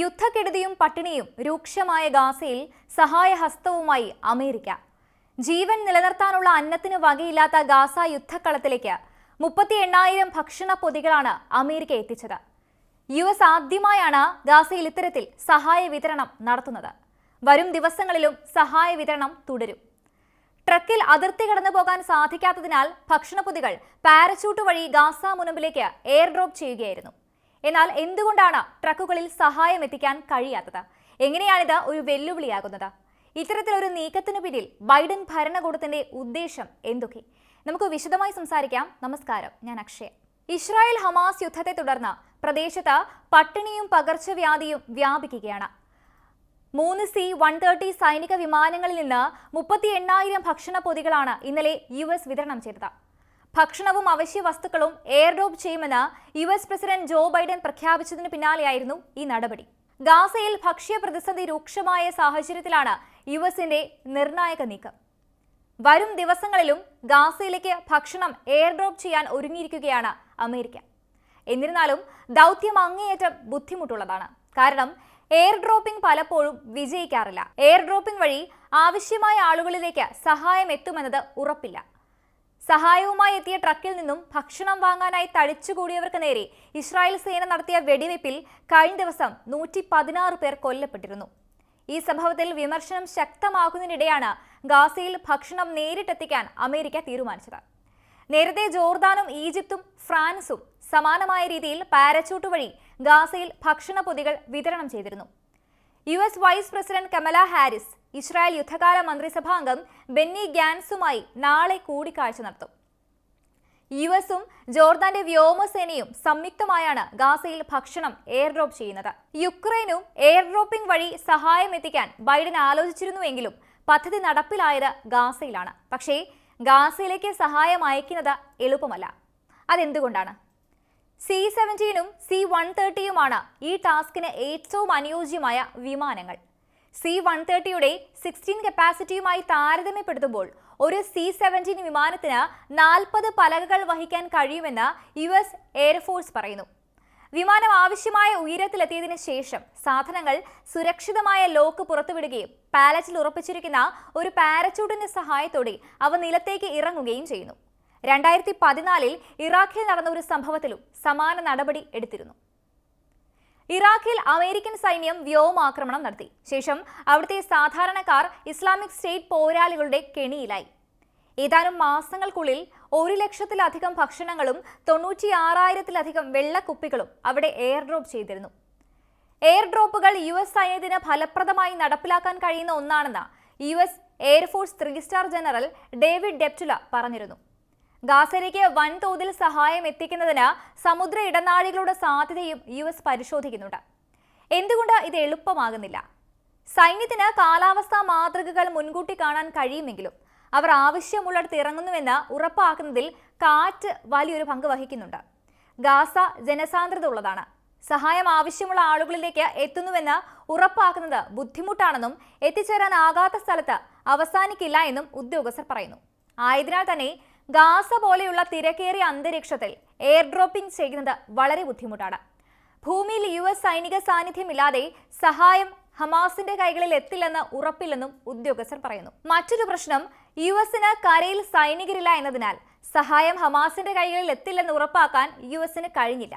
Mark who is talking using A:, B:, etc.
A: യുദ്ധക്കെടുതിയും പട്ടിണിയും രൂക്ഷമായ ഗാസയിൽ സഹായഹസ്തവുമായി അമേരിക്ക. ജീവൻ നിലനിർത്താനുള്ള അന്നത്തിന് വകയില്ലാത്ത ഗാസ യുദ്ധക്കളത്തിലേക്ക് മുപ്പത്തി എണ്ണായിരം ഭക്ഷണ പൊതികളാണ് അമേരിക്ക എത്തിച്ചത്. യു എസ് ആദ്യമായാണ് ഗാസയിൽ ഇത്തരത്തിൽ സഹായ വിതരണം നടത്തുന്നത്. വരും ദിവസങ്ങളിലും സഹായ വിതരണം തുടരും. ട്രക്കിൽ അതിർത്തി കടന്നു പോകാൻ സാധിക്കാത്തതിനാൽ ഭക്ഷണപ്പൊതികൾ പാരച്യൂട്ട് വഴി ഗാസ മുനമ്പിലേക്ക് എയർ ഡ്രോപ്പ് ചെയ്യുകയായിരുന്നു. എന്നാൽ എന്തുകൊണ്ടാണ് ട്രക്കുകളിൽ സഹായം എത്തിക്കാൻ കഴിയാത്തത്? എങ്ങനെയാണിത് ഒരു വെല്ലുവിളിയാകുന്നത്? ഇത്തരത്തിലൊരു നീക്കത്തിനു പിന്നിൽ ബൈഡൻ ഭരണകൂടത്തിന്റെ ഉദ്ദേശം എന്തൊക്കെ? നമുക്ക് വിശദമായി സംസാരിക്കാം. നമസ്കാരം. ഞാൻ അക്ഷയ. ഇസ്രായേൽ ഹമാസ് യുദ്ധത്തെ തുടർന്ന് പ്രദേശത്ത് പട്ടിണിയും പകർച്ചവ്യാധിയും വ്യാപിക്കുകയാണ്. മൂന്ന് സി വൺ തേർട്ടി സൈനിക വിമാനങ്ങളിൽ നിന്ന് മുപ്പത്തി എണ്ണായിരം ഭക്ഷണ പൊതികളാണ് ഇന്നലെ യു എസ് വിതരണം ചെയ്തത്. ഭക്ഷണവും അവശ്യ വസ്തുക്കളും എയർ ഡ്രോപ്പ് ചെയ്യുമെന്ന് U S president Joe Biden പ്രഖ്യാപിച്ചതിന് പിന്നാലെയായിരുന്നു ഈ നടപടി. ഗാസയിൽ ഭക്ഷ്യ പ്രതിസന്ധി രൂക്ഷമായ സാഹചര്യത്തിലാണ് യു എസിന്റെ നിർണായക നീക്കം. വരും ദിവസങ്ങളിലും ഗാസയിലേക്ക് ഭക്ഷണം എയർഡ്രോപ്പ് ചെയ്യാൻ ഒരുങ്ങിയിരിക്കുകയാണ് അമേരിക്ക. എന്നിരുന്നാലും ദൗത്യം അങ്ങേയറ്റം ബുദ്ധിമുട്ടുള്ളതാണ്. കാരണം എയർ ഡ്രോപ്പിംഗ് പലപ്പോഴും വിജയിക്കാറില്ല. എയർ ഡ്രോപ്പിംഗ് വഴി ആവശ്യമായ ആളുകളിലേക്ക് സഹായം എത്തുമെന്നത് ഉറപ്പില്ല. സഹായവുമായി എത്തിയ ട്രക്കിൽ നിന്നും ഭക്ഷണം വാങ്ങാനായി തടിച്ചുകൂടിയവർക്ക് നേരെ ഇസ്രായേൽ സേന നടത്തിയ വെടിവയ്പിൽ കഴിഞ്ഞ ദിവസം നൂറ്റി പതിനാറ് പേർ കൊല്ലപ്പെട്ടിരുന്നു. ഈ സംഭവത്തിൽ വിമർശനം ശക്തമാകുന്നതിനിടെയാണ് ഗാസയിൽ ഭക്ഷണം നേരിട്ടെത്തിക്കാൻ അമേരിക്ക തീരുമാനിച്ചത്. നേരത്തെ ജോർദാനും ഈജിപ്തും ഫ്രാൻസും സമാനമായ രീതിയിൽ പാരച്യൂട്ട് വഴി ഗാസയിൽ ഭക്ഷണ പൊതികൾ വിതരണം ചെയ്തിരുന്നു. U S vice president Kamala Harris Israel യുദ്ധകാല മന്ത്രിസഭാംഗം ബെന്നി ഗ്യാൻസുമായി നാളെ കൂടിക്കാഴ്ച നടത്തും. യു എസും ജോർദാന്റെ വ്യോമസേനയും സംയുക്തമായാണ് ഗാസയിൽ ഭക്ഷണം എയർ ഡ്രോപ്പ് ചെയ്യുന്നത്. യുക്രൈനും എയർ ഡ്രോപ്പിംഗ് വഴി സഹായം എത്തിക്കാൻ ബൈഡൻ ആലോചിച്ചിരുന്നുവെങ്കിലും പദ്ധതി നടപ്പിലായത് ഗാസയിലാണ്. പക്ഷേ ഗാസയിലേക്ക് സഹായം അയക്കുന്നത് എളുപ്പമല്ല. അതെന്തുകൊണ്ടാണ്? സി സെവന്റീനും സി വൺ തേർട്ടിയുമാണ് ഈ ടാസ്കിന് ഏറ്റവും അനുയോജ്യമായ വിമാനങ്ങൾ. സി വൺ തേർട്ടിയുടെ സിക്സ്റ്റീൻ കപ്പാസിറ്റിയുമായി താരതമ്യപ്പെടുത്തുമ്പോൾ ഒരു സി സെവന്റീൻ വിമാനത്തിന് നാൽപ്പത് പലകകൾ വഹിക്കാൻ കഴിയുമെന്ന് യു എസ് എയർഫോഴ്സ് പറയുന്നു. വിമാനം ആവശ്യമായ ഉയരത്തിലെത്തിയതിനു ശേഷം സാധനങ്ങൾ സുരക്ഷിതമായ ലോക്ക് പുറത്തുവിടുകയും പാലറ്റിൽ ഉറപ്പിച്ചിരിക്കുന്ന ഒരു പാരച്യൂട്ടിന്റെ സഹായത്തോടെ അവ നിലത്തേക്ക് ഇറങ്ങുകയും ചെയ്യുന്നു. രണ്ടായിരത്തി പതിനാലിൽ ഇറാഖിൽ നടന്ന ഒരു സംഭവത്തിലും സമാന നടപടി എടുത്തിരുന്നു. ഇറാഖിൽ അമേരിക്കൻ സൈന്യം വ്യോമാക്രമണം നടത്തി. ശേഷം അവിടുത്തെ സാധാരണക്കാർ ഇസ്ലാമിക് സ്റ്റേറ്റ് പോരാളികളുടെ കെണിയിലായി. ഏതാനും മാസങ്ങൾക്കുള്ളിൽ ഒരു ലക്ഷത്തിലധികം ഭക്ഷണങ്ങളും തൊണ്ണൂറ്റി ആറായിരത്തിലധികം വെള്ളക്കുപ്പികളും അവിടെ എയർ ഡ്രോപ്പ് ചെയ്തിരുന്നു. എയർ ഡ്രോപ്പുകൾ യു എസ് സൈന്യത്തിന് ഫലപ്രദമായി നടപ്പിലാക്കാൻ കഴിയുന്ന ഒന്നാണെന്ന് U S air force three star general David Deptula പറഞ്ഞിരുന്നു. ഗാസയിലേക്ക് വൻതോതിൽ സഹായം എത്തിക്കുന്നതിന് സമുദ്ര ഇടനാഴികളുടെ സാധ്യതയും യു എസ് പരിശോധിക്കുന്നുണ്ട്. എന്തുകൊണ്ട് ഇത് എളുപ്പമാകുന്നില്ല? സൈന്യത്തിന് കാലാവസ്ഥാ മാതൃകകൾ മുൻകൂട്ടി കാണാൻ കഴിയുമെങ്കിലും അവർ ആവശ്യമുള്ളിടത്ത് ഇറങ്ങുന്നുവെന്ന് ഉറപ്പാക്കുന്നതിൽ കാറ്റ് വലിയൊരു പങ്ക് വഹിക്കുന്നുണ്ട്. ഗാസ ജനസാന്ദ്രത ഉള്ളതാണ് സഹായം ആവശ്യമുള്ള ആളുകളിലേക്ക് എത്തുന്നുവെന്ന് ഉറപ്പാക്കുന്നത് ബുദ്ധിമുട്ടാണെന്നും എത്തിച്ചേരാനാകാത്ത സ്ഥലത്ത് അവസാനിക്കില്ല എന്നും ഉദ്യോഗസ്ഥർ പറയുന്നു. ആയതിനാൽ തന്നെ ഗാസ പോലെയുള്ള തിരക്കേറിയ അന്തരീക്ഷത്തിൽ എയർ ഡ്രോപ്പിംഗ് ചെയ്യുന്നത് വളരെ ബുദ്ധിമുട്ടാണ്. ഭൂമിയിൽ യു എസ് സൈനിക സാന്നിധ്യമില്ലാതെ സഹായം ഹമാസിന്റെ കൈകളിൽ എത്തില്ലെന്ന് ഉറപ്പില്ലെന്നും ഉദ്യോഗസ്ഥർ പറയുന്നു. മറ്റൊരു പ്രശ്നം യു എസിന് കരയിൽ സൈനികരില്ല എന്നതിനാൽ സഹായം ഹമാസിന്റെ കൈകളിൽ എത്തില്ലെന്ന് ഉറപ്പാക്കാൻ യു എസിന് കഴിഞ്ഞില്ല.